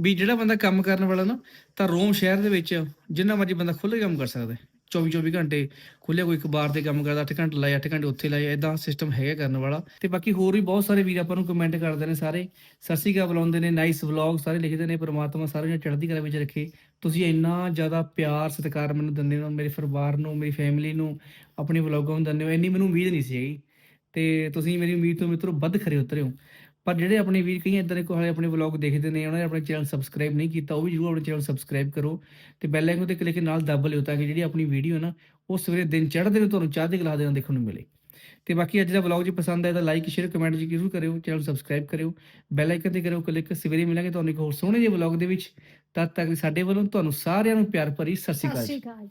ਵੀ ਜਿਹੜਾ ਬੰਦਾ ਕੰਮ ਕਰਨ ਵਾਲਾ ਨਾ ਤਾਂ ਰੋਮ ਸ਼ਹਿਰ ਦੇ ਵਿੱਚ ਜਿੰਨਾ ਮਰਜ਼ੀ ਬੰਦਾ ਖੁੱਲ੍ਹ ਕੇ ਕੰਮ ਕਰ ਸਕਦਾ ਹੈ 24 24 ਘੰਟੇ ਖੁੱਲੇ ਕੋਈ ਇੱਕ ਬਾਰ ਤੇ ਕੰਮ ਕਰਦਾ 8 ਘੰਟੇ ਲਾਏ 8 ਘੰਟੇ ਉੱਥੇ ਲਾਏ ਐਦਾਂ ਸਿਸਟਮ ਹੈਗਾ ਕਰਨ ਵਾਲਾ। ਤੇ ਬਾਕੀ ਹੋਰ ਵੀ ਬਹੁਤ ਸਾਰੇ ਵੀਰ ਆਪਾਂ ਨੂੰ ਕਮੈਂਟ ਕਰਦੇ ਨੇ ਸਾਰੇ। ਸਤਿ ਸ਼੍ਰੀ ਅਕਾਲ ਬੁਲਾਉਂਦੇ ਨੇ ਨਾਈਸ ਵਲੌਗ ਸਾਰੇ ਲਿਖਦੇ ਨੇ, ਪ੍ਰਮਾਤਮਾ ਸਾਰਿਆਂ ਨੂੰ ਚੜ੍ਹਦੀ ਕਲਾ ਵਿੱਚ ਰੱਖੇ। ਤੁਸੀਂ ਇੰਨਾ ਜ਼ਿਆਦਾ ਪਿਆਰ, ਸਤਿਕਾਰ ਮੈਨੂੰ ਦਿੰਦੇ ਹੋ, ਮੇਰੇ ਪਰਿਵਾਰ ਨੂੰ, ਮੇਰੀ ਫੈਮਿਲੀ ਨੂੰ ਆਪਣੇ ਵਲੌਗਾਂ ਨੂੰ ਦਿੰਦੇ ਹੋ, ਇੰਨੀ ਮੈਨੂੰ ਉਮੀਦ ਨਹੀਂ ਸੀ ਹੈਗੀ। ਤੇ ਤੁਸੀਂ ਮੇਰੀ ਉਮੀਦ ਤੋਂ ਮਿੱਤਰੋ, ਵੱਧ ਖਰੇ ਉਤਰੇ ਹੋ। ਪਰ ਜਿਹੜੇ ਆਪਣੇ ਵੀਰ ਕਈ ਇਦਾਂ ਦੇ ਕੋਈ ਹਾਲੇ ਆਪਣੇ ਵਲੌਗ ਦੇਖਦੇ ਨੇ, ਉਹਨਾਂ ਨੇ ਆਪਣੇ ਚੈਨਲ ਸਬਸਕ੍ਰਾਈਬ ਨਹੀਂ ਕੀਤਾ, ਉਹ ਵੀ ਜਰੂਰ ਆਪਣੇ ਚੈਨਲ ਸਬਸਕ੍ਰਾਈਬ ਕਰੋ ਤੇ ਬੈਲ ਆਈਕਨ ਤੇ ਕਲਿੱਕ ਨਾਲ ਦੱਬ ਲਿਓ ਤਾਂ ਕਿ ਜਿਹੜੀ ਆਪਣੀ ਵੀਡੀਓ ਨਾ, ਉਹ ਸਵੇਰੇ ਦਿਨ ਚੜ੍ਹਦੇ ਨੂੰ ਤੁਹਾਨੂੰ ਚਾਹ ਦੇ ਦੇ ਨਾਲ ਦੇਖਣ ਨੂੰ ਮਿਲੇ। ਤੇ ਬਾਕੀ ਅੱਜ ਦਾ ਵਲੌਗ ਜੇ ਪਸੰਦ ਆਇਆ ਤਾਂ ਲਾਈਕ ਸ਼ੇਅਰ ਕਮੈਂਟ ਜ਼ਰੂਰ ਕਰਿਓ ਚੈਨਲ ਸਬਸਕ੍ਰਾਈਬ ਕਰਿਓ ਬੈਲ ਆਈਕਨ ਤੇ ਕਰਿਓ ਕਲਿੱਕ ਸਵੇਰੇ ਮਿਲਾਂਗੇ ਤੁਹਾਨੂੰ ਇੱਕ ਹੋਰ ਸੋਹਣੇ ਜਿਹੇ ਵਲੌਗ ਦੇ ਵਿੱਚ। ਤਦ ਤੱਕ ਸਾਡੇ ਵੱਲੋਂ ਤੁਹਾਨੂੰ ਸਾਰਿਆਂ ਨੂੰ ਪਿਆਰ ਭਰੀ ਸਤਿ ਸ਼੍ਰੀ ਅਕਾਲ